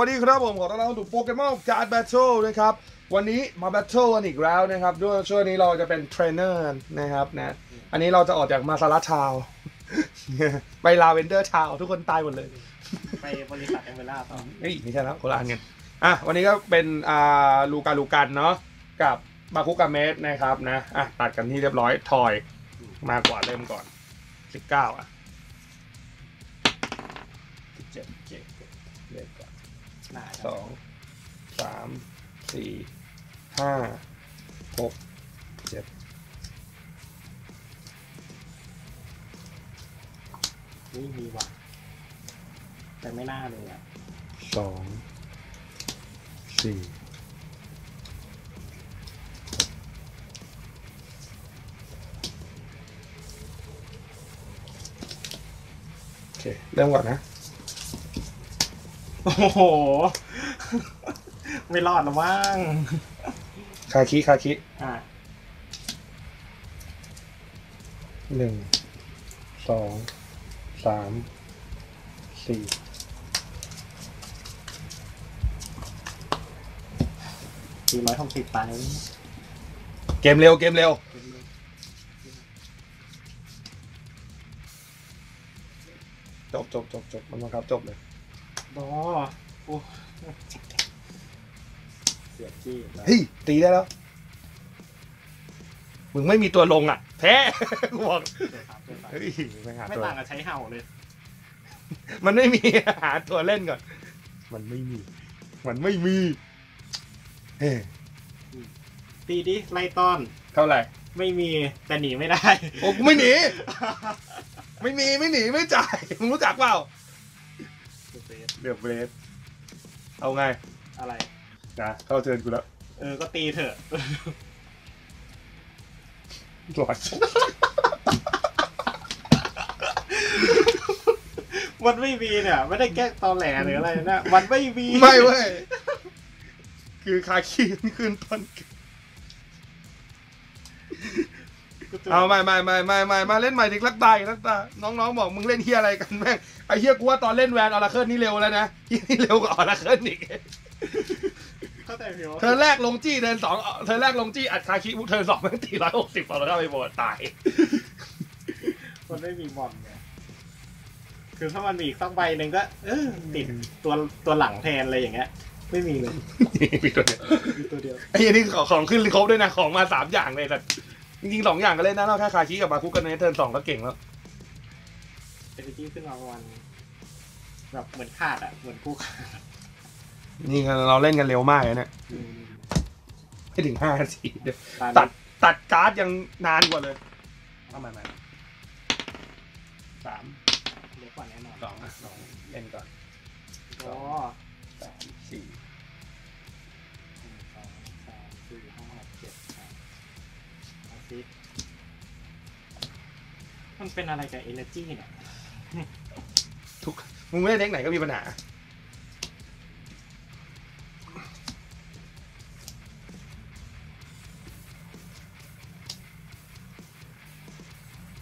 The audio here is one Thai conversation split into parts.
สวัสดีครับผมขอต้อนรับเข้าสู่โปเกมอนการ์ดแบทเทิลนะครับ วันนี้มาแบทเทิลกันอีกแล้วนะครับ ด้วยช่วงนี้เราจะเป็นเทรนเนอร์นะครับนะอันนี้เราจะออกจากมาซาระทาวน์ไปลาเวนเดอร์ทาวน์ทุกคนตายหมดเลย ไปบริษัทเอเมล่าต่อเฮ้ยไม่ใช่แล้วคนละอันกันอะวันนี้ก็เป็นอ่าลูกาลูกันเนาะกับบาคุกาเมสนะครับนะอะตัดกันที่เรียบร้อยทอยมากกว่าเริ่มก่อนสิบเก้าอะสิบเจ็ดเจ็ดเริ่มก่อน หนาสองสามสี่ห้าหกเจ็ดนี่มีว่ะแต่ไม่น่าเลยอะสองสี่โอเค เริ่มก่อนนะ โอ้โห ไม่รอดหรอมั้งคาคิคาคิอะหนึ่งสองสามสี่สี่ร้อยหกสิบไปเกมเร็วเกมเร็วจบจบจบจบมันบังคับจบเลย บอโอ้เสียจี้แล้วเฮ้ยตีได้แล้ว มึงไม่มีตัวลงอะ แพ้กูบอกเดี๋ยวครับเดี๋ยวครับเฮ้ยไม่หาไม่ตัวต่างกับใช้เห่าเลย มันไม่มีหาตัวเล่นก่อน มันไม่มี มันไม่มี เฮ้ยตีดิไล่ต้อน เท่าไหร่ ไม่มีแต่หนีไม่ได้ โอ้กูไม่หนี ไม่มีไม่หนีไม่จ่าย มึงรู้จักเปล่า เดือบเบรดเอาไงอะไร นะเข้าเชิญกูแล้วเออ ก็ตีเถอะ หลอด มันไม่มีเนี่ย ไม่ได้แก้ตอแหลหรืออะไรนะ มันไม่มี ไม่เว้ย คือคาคีมันขึ้นต้นกูจ เอาไม่ไม่ไม่ไม่ไม่มาเล่นใหม่ดิลักตายลักตาน้องๆบอกมึงเล่นเฮียอะไรกันแม่งไอ้เฮียกูว่าตอนเล่นแวนออราเคิลนี่เร็วแล้วนะเฮียนี่เร็วกว่าออราเคิลอีกเข้าใจผิวเธอแรกลงจี้เดินสองเธอแรกลงจี้อัดคาคิปุ๊บเธอสองมันตีร้อยหกสิบพอแล้วก็ไปโบดตายมันไม่มีบอลไงคือถ้ามันมีอีกสักใบหนึ่งก็ เออติดตัวตัวหลังแทนอะไรอย่างเงี้ยไม่มีเลยมีตัวเดียวมีตัวเดียวไอ้เหี้ยนี่ของของขึ้นครบด้วยนะของมาสามอย่างเลยแต่ จริงๆสองอย่างก็เล่นนะนอกแค่คาคิกับบาคุกันในเทิร์นสองก็เก่งแล้วเอเนจีขึ้นมาประมาณแบบเหมือนขาดอะเหมือนคู่ขาดนี่เราเล่นกันเร็วมากเลยเนี่ยอืมไม่ถึงห้านาทีเดี๋ยวตอนตันี้ดตัดการ์ดยังนานกว่าเลยเอาใหม่ใหม่สามเล็กกว่าแน่นอนสองสองเล่นก่อนอ๋อ เอาสิมันเป็นอะไรกับเอเนจีเนี่ย ทุกมึงไม่ได้เด็กไหนก็มีปัญหา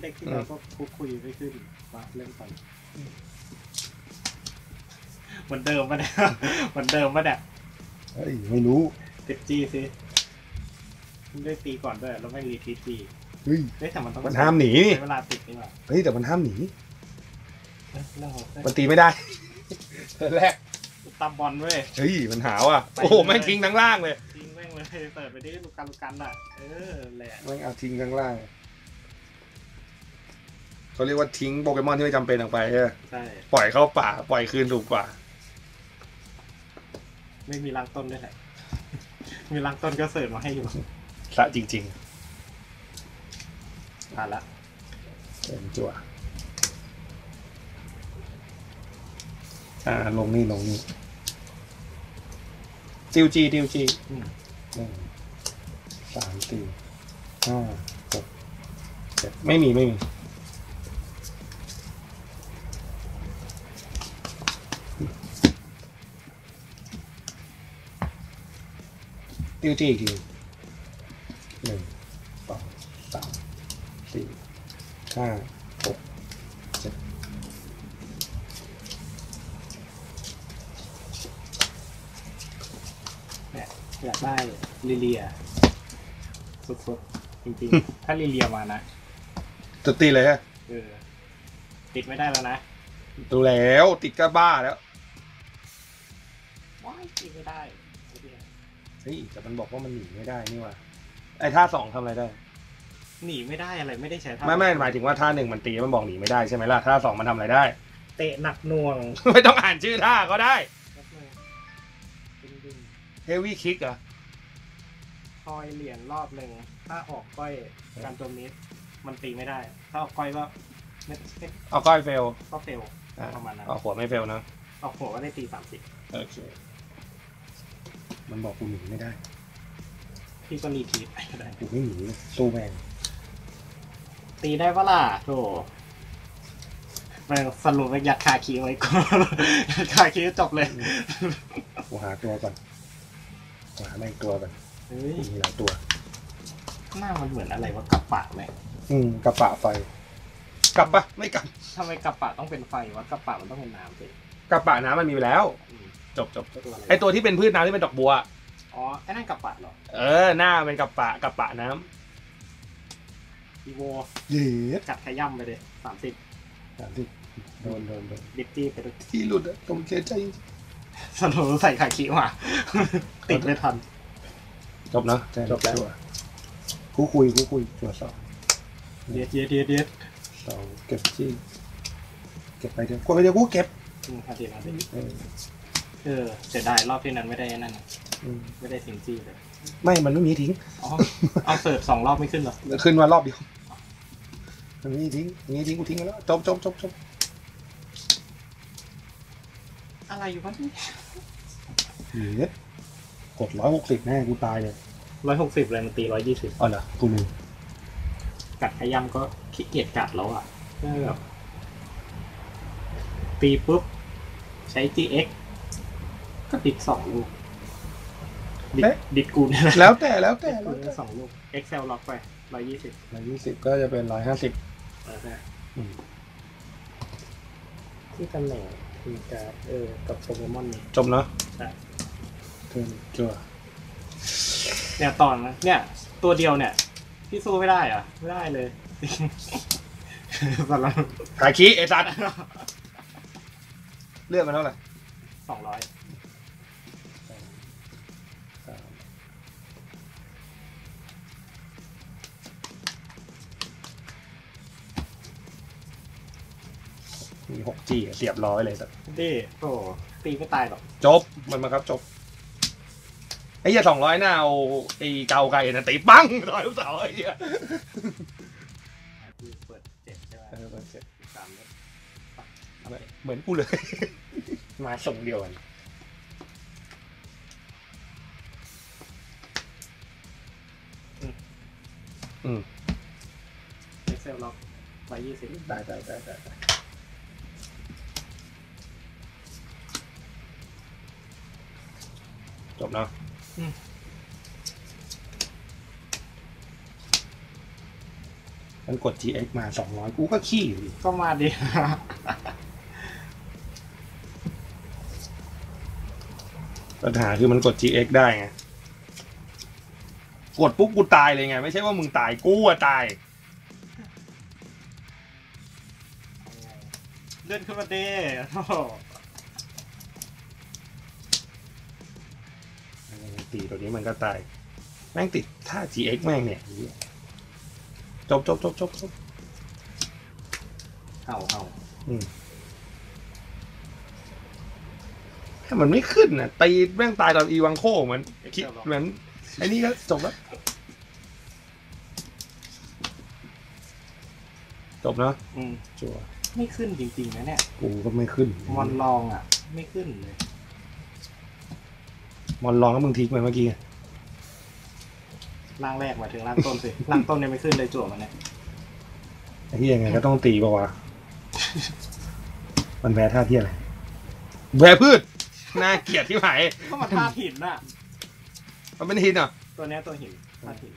เด็กที่เราก็คุยคุยไม่ขึ้นมาเล่นก่อนเหมือนเดิมปะเนี่ยเหมือนเดิมปะเนี่ยเฮ้ยไม่รู้ ติดจี้สิมัน ได้ตีก่อนด้วยแล้วไม่รีทีตีเฮ้ย เฮ้ยแต่มันต้องมันห้ามหนีนี่ ใช้เวลาติดนี่หว่าเฮ้ยแต่มันห้ามหนี เอ้ยเรื่องของมันตีไม่ได้เธอแรกตามบอลเว้ย เฮ้ยมันหาวอะ โอ้โหแม่งทิ้งทั้งล่างเลยทิ้งแม่งเลยเปิดไปดิลูกกันลูกกันอะ เออแหละแม่งเอาทิ้งทั้งล่างเขาเรียกว่าทิ้งโปเกมอนที่ไม่จำเป็นออกไปใช่ไหมใช่ ปล่อยเข้าป่า ปล่อยคืนถูกกว่า ไม่มีรังต้นด้วยแหละ มีรังต้นก็เสิร์ฟมาให้อยู่ สะจริงผ่านละๆเป็นจั่วอ่าลงนี่ลงนี่ติวจีติวจีอืมหนึ่งสามสี่ห้าหกเจ็ดไม่มีไม่มีติวจีอีกทีหนึ่งสองสามสี่ ห้าหกเจ็ดอยากได้ลิเลียสุดๆจริงๆ ถ้าลิเลียมานะจะตีเลยฮะเออติดไม่ได้แล้วนะดูแล้วติดก็บ้าแล้วว้ายติดไม่ได้ลิเลียเฮ้ยแต่มันบอกว่ามันหนีไม่ได้นี่หว่าไอ้ท่าสองทำอะไรได้ หนีไม่ได้อะไรไม่ได้ใช้ท่าไม่ไม่หมายถึงว่าท่าหนึ่งมันตีมันบอกหนีไม่ได้ใช่ไหมล่ะท่าสองมันทำอะไรได้ เตะหนักหน่วงไม่ต้องอ่านชื่อท่าก็ได้แป๊บนึงดึงเฮฟวี่คิกอะๆคอยเหรียญรอบหนึ่งถ้าออกก้อยการโจมนี้มันตีไม่ได้ ถ้าออกก้อยก็ไม่ไม่เอาก้อยเฟลก็เฟลอะประมาณนั้นเอาหัวไม่เฟลนะออกหัวก็ได้ตีสามสิบโอเค มันบอกกูหนีไม่ได้ พี่ก็รีทีไปก็ได้กูไม่หนีสู้แม่ง ตีได้ปะล่ะโถแม่งสรุปไปยัดคาคีไว้ก่อนยัดคาคีจบเลยกูหาตัวก่อนกูหาแม่งตัวก่อนเฮ้ยมีหลายตัว หน้ามันเหมือนอะไรวะกับปะไหมอืมกระปะไฟกลับปะไม่กลับทำไมกับปะต้องเป็นไฟวะกับปะมันต้องเป็นน้ำสิกระปะน้ำมันมีอยู่แล้ว อืมจบจบจบตัวอะไรไอตัวที่เป็นพืชน้ำที่เป็นดอกบัว อ๋อไอ้นั่นกับปะเหรอเออหน้าเป็นกระปะกระปะน้ อีโวำเย็ดกัดขย่ำไปเลยสามสิบสามสิบโดนโดนโดนดิปตี้ไปด้วยที่หลุดอะตรงเสียใจจริงสรุปใส่คาคีมาติดไม่ทัน จบนะจ้งจบแล้วชัร์คู่คุยคู่คุยตรวจสอบเดียดเดียดเดียดเดียดสองเก็บที่เก็บไปเดี๋ยวกดไปเดี๋ยวกูเก็บอืมพอดีนะเออเออเสียดายรอบที่นั้นไม่ได้นั่นน่ะอืมไม่ได้สิงจี้เลย ไม่มันไม่มีทิ้ง อ๋อ เอาเสิร์ฟสองรอบไม่ขึ้นเหรอขึ้นมารอบเดียว มันมีทิ้งมีทิ้งกูทิ้งไปแล้วจบจบจบจบอะไรอยู่วะนี่เย็ดกดร้อยหกสิบแน่กูตายเลยร้อยหกสิบเลยมันตีร้อยยี่สิบอ๋อเหรอกูลืมกัดขย่ำก็ขี้เกียจกัดแล้วอะก็แบบตีปุ๊บ ใช้ GX ก็ติดสองลูกดิดดิดกูเนี่ยนะแล้วแต่แล้วแต่ดิดกูแล้วเนี่ยแต่สองลูก Excel ล็อกไปร้อยยี่สิบร้อยยี่สิบก็จะเป็นร้อยห้าสิบ ที่ตำแหน่งคือการเออ กับโปเกมอนนี่จบเนาะใช่เทิร์นจั่วเนี่ยตอนนะเนี่ย ตัวเดียวเนี่ย พี่สู้ไม่ได้เหรอะ ไม่ได้เลย สำหรับขายขี้ไอ้สัตว์เลือกมาเท่าไหร่สองร้อย มีหกจีเสียบร้อยเลยสัตว์ดิโอ้ตีไม่ตายหรอกจบมันมาครับจบไอ้เหี้ยสองร้อยหน้าเอาไอ้เกาไก่นะตีปังต่อยลูกเสาไอ้เหี้ยพี่เปิดเจ็ดใช่ไหมเออมันเสร็จสามเลยเหมือนกูเลย มาส่งเดียวกันอืมเอ็กเซลล็อกร้อยยี่สิบได้ได้ได้ได้ จบเนาะมันกด GX มาสองร้อยกูก็ขี้อยู่ดิก็มาดิปัญหาคือมันกด GX ได้ไง กดปุ๊บกูตายเลยไง ไม่ใช่ว่ามึงตายกูอะตาย เลื่อนขึ้นมาเด้โอ้ ตีตัวนี้มันก็ตาย แม่งติดท่า GX แม่งเนี่ยเหี้ยจบจบจบจบจบเห่าเห่าอืมถ้ามันไม่ขึ้นน่ะตีแม่งตายตอนอีวังโคเหมือนคิดเหมือนไอ้นี่ก็จบแล้ว จบเนาะอืมจัวไม่ขึ้นจริงๆนะเนี่ย กูก็ไม่ขึ้น มอนลองอะ ไม่ขึ้นเลย มอนลองก็มึงทิ้งไปเมื่อกี้ไงร่างแรกมาถึงร่างต้นสิ ร่างต้นเนี่ยไม่ขึ้นเลยจั่วมันเนี่ยไอ้ที่ยังไงก็ต้องตีปะวะมันแพ้ท่าที่อะไรแพ้พืชน่าเกลียดที่ไหนก็มาท่าหินน่ะ มันเป็นหินอะตัวเนี้ยตัวหินท่าหิน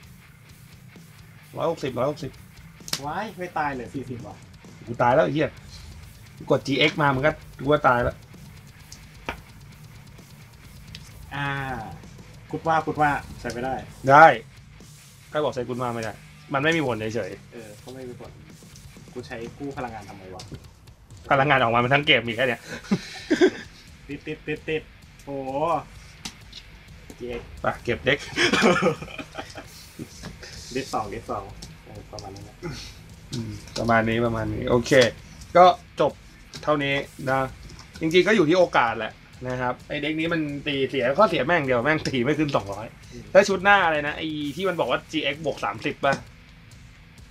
ร้อยหกสิบร้อยหกสิบว้ายไม่ตายเหลือสี่สิบว่ะกูตายแล้วไอ้เหี้ยกูกด GX มามันก็กูว่าตายแล้ว อ่าคุดว่าคุดว่าใช้ไม่ได้ ได้ใครบอกใช้กุญมาไม่ได้ มันไม่มีผลเฉยเออก็ไม่มีผลกูใช้กู้พลังงานทำไมวะๆพลังงานออกมามันทั้งเกมมีแค่เนี้ยติดติดติดติดโอ้เจ๊ไปเก็บเด็กดิสสองดิสสองเออประมาณนั้นนะอืมประมาณนี้ประมาณนี้ โอเค ก็จบเท่านี้นะ จริงๆก็อยู่ที่โอกาสแหละ นะครับไอเด็กนี้มันตีเสียข้อเสียแม่งเดียวแม่งตีไม่ขึ้นสองร้อยแล้วชุดหน้าอะไรนะไอที่มันบอกว่า GX บวกสามสิบป่ะ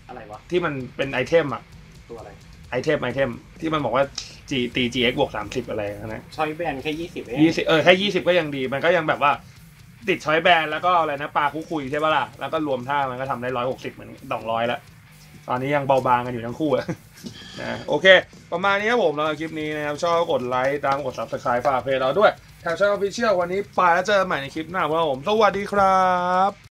อะไรวะที่มันเป็นไอเทมอะตัวอะไรไอเทมไอเทมที่มันบอกว่า G ตี GX บวกสามสิบอะไรนะชอยแบนแค่ยี่สิบเองยี่สิบเออแค่ยี่สิบก็ยังดีมันก็ยังแบบว่าติดช้อยแบนแล้วก็อะไรนะปลาคุกคุยใช่ปะล่ะแล้วก็รวมท่ามันก็ทำได้ร้อยหกสิบเหมือนสองร้อยแล้วตอนนี้ยังเบาบางกันอยู่ทั้งคู่อะ นะโอเค ประมาณนี้ครับผมสำหรับคลิปนี้นะครับ ชอบกดไลค์ตามกด subscribe ฝากเพจเราด้วยทางช่องออฟฟิเชียลวันนี้ไปแล้วเจอกันใหม่ในคลิปหน้าครับผม สวัสดีครับ